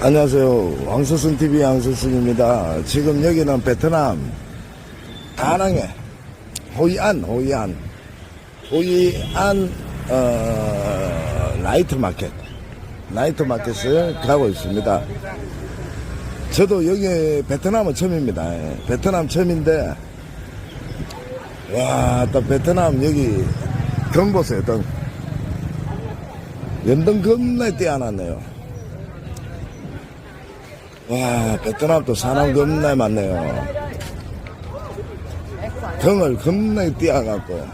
안녕하세요. 왕서순 TV 양서순입니다. 지금 여기는 베트남 다낭에 호이안, 호이안, 호이안 어, 나이트 마켓, 나이트 마켓을 가고 있습니다. 저도 여기 베트남은 처음입니다. 예, 베트남 처음인데 와, 또 베트남 여기 경 보세요, 등. 연등 겁나 떼어놨네요. 와, 베트남도 사람 겁나 많네요. 등을 겁나 띄어갖고.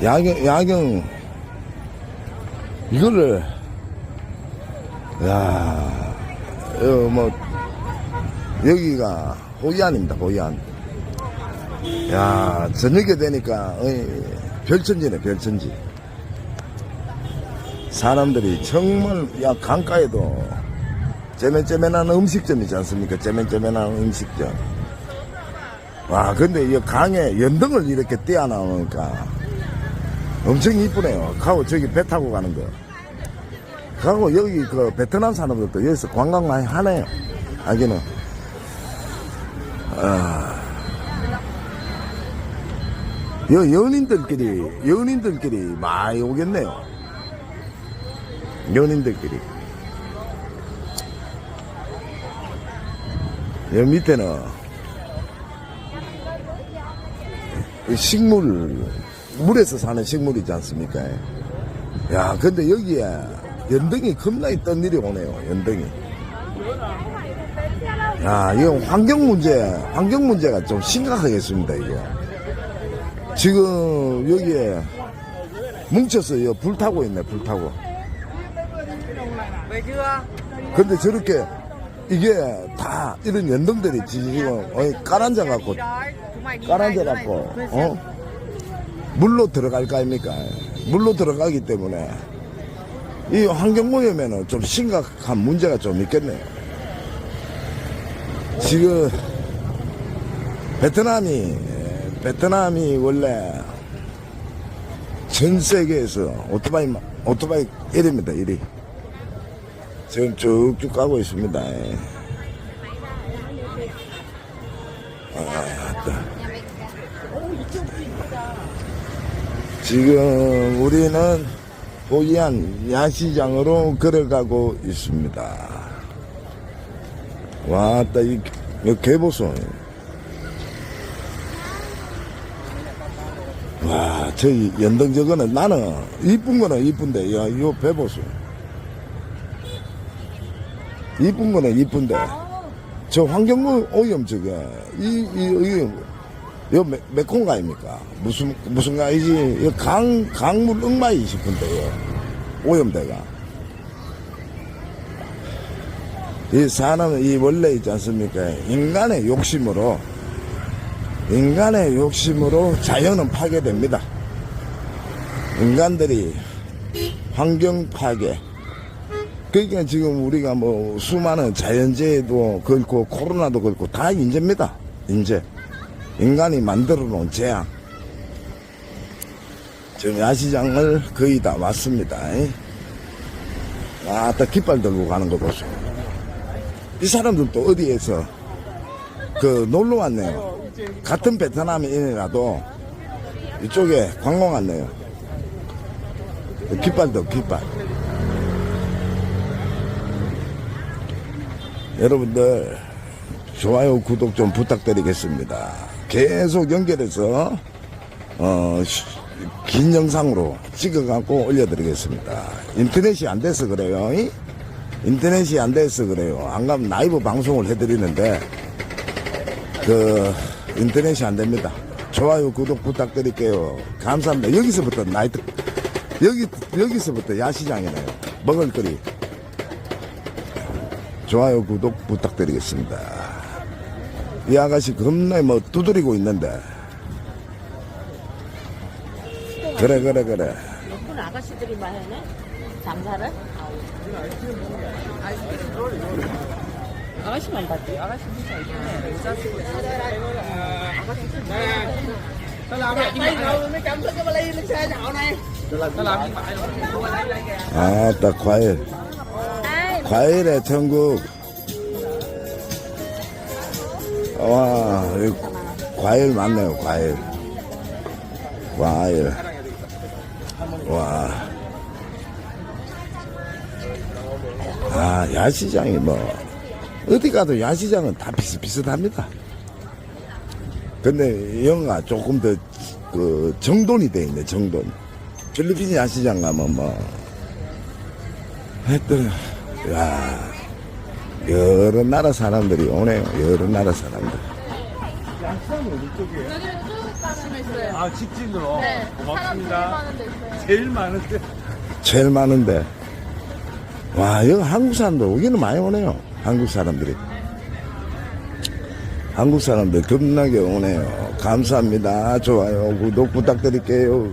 야경, 야경, 이거를, 야, 어, 뭐, 여기가 호이안입니다, 호이안. 야, 저녁에 되니까, 어이, 별천지네, 별천지. 사람들이 정말 야 강가에도 째맨째맨한 음식점 있지 않습니까? 째맨째맨한 음식점. 와 근데 이 강에 연등을 이렇게 띄어나오니까 엄청 이쁘네요. 가고 저기 배 타고 가는 거. 가고 여기 그 베트남 사람들도 여기서 관광 많이 하네요. 하기는. 아. 여 연인들끼리 연인들끼리 많이 오겠네요. 연인들끼리. 여기 밑에는 이 식물, 물에서 사는 식물 있지 않습니까? 야, 근데 여기에 연등이 겁나 있던 일이 오네요, 연등이. 야, 이거 환경 문제, 환경 문제가 좀 심각하겠습니다, 이거. 지금 여기에 뭉쳐서 이거 불 타고 있네, 불 타고. 근데 저렇게 이게 다 이런 연등들이 지금 어이 깔아앉아 갖고 깔아앉아 갖고. 어 물로 들어갈 거 아닙니까? 물로 들어가기 때문에 이 환경 오염에는 좀 심각한 문제가 좀 있겠네요. 지금 베트남이 베트남이 원래 전 세계에서 오토바이 마- 오토바이 1위입니다. 1위. 지금 쭉쭉 가고 있습니다. 예. 아, 따. 지금 우리는 호이안 야시장으로 걸어가고 있습니다. 와, 따, 이, 이 개보소. 와, 저 연등 저거는 나는 이쁜 거는 이쁜데, 야, 이거 배보소. 이쁜 거는 이쁜데 저 환경 오염 저게 이, 이, 이, 요 매- 메콩가 아닙니까? 무슨, 무슨 가이지? 이거 강, 강물 응마이 싶은데요. 오염대가. 이 사람은 이 원래 있지 않습니까? 인간의 욕심으로, 인간의 욕심으로 자연은 파괴됩니다. 인간들이 환경 파괴, 그러니까 지금 우리가 뭐 수많은 자연재해도 그렇고 코로나도 그렇고 다 인재입니다. 인재. 인간이 만들어 놓은 재앙. 지금 야시장을 거의 다 왔습니다. 아따 깃발 들고 가는 거 보세요. 이 사람들도 어디에서 그 놀러 왔네요. 같은 베트남인이라도 이쪽에 관광 왔네요. 깃발도 깃발. 여러분들 좋아요 구독 좀 부탁드리겠습니다. 계속 연결해서 어, 시- 긴 영상으로 찍어갖고 올려드리겠습니다. 인터넷이 안 돼서 그래요 이? 인터넷이 안 돼서 그래요. 안 가면 라이브 방송을 해드리는데 그 인터넷이 안 됩니다. 좋아요 구독 부탁드릴게요. 감사합니다. 여기서부터 나이트 여기 여기서부터 야시장이네요. 먹을거리 좋아요, 구독 부탁드리겠습니다. 이 아가씨 겁나 뭐 두드리고 있는데. 그래, 그래, 그래. 예쁜 아가씨들이만 해네? 장사를? 아가씨만 봤지. 아가씨 vậy rồi. 아, 딱 과일. 과일의 천국. 와, 과일 많네요, 과일. 과일. 와. 아, 야시장이 뭐, 어디 가도 야시장은 다 비슷비슷합니다. 근데 영가 조금 더, 그, 정돈이 돼 있네, 정돈. 필리핀 야시장 가면 뭐, 하여튼, 야 여러 나라 사람들이 오네요. 여러 나라 사람들. 아 직진으로 네, 고맙습니다. 사람 제일 많은 데 있어요. 제일 많은데 제일 많은데. 와, 여기 한국 사람들 오기는 많이 오네요. 한국 사람들이. 한국 사람들 겁나게 오네요. 감사합니다. 좋아요. 구독 부탁드릴게요.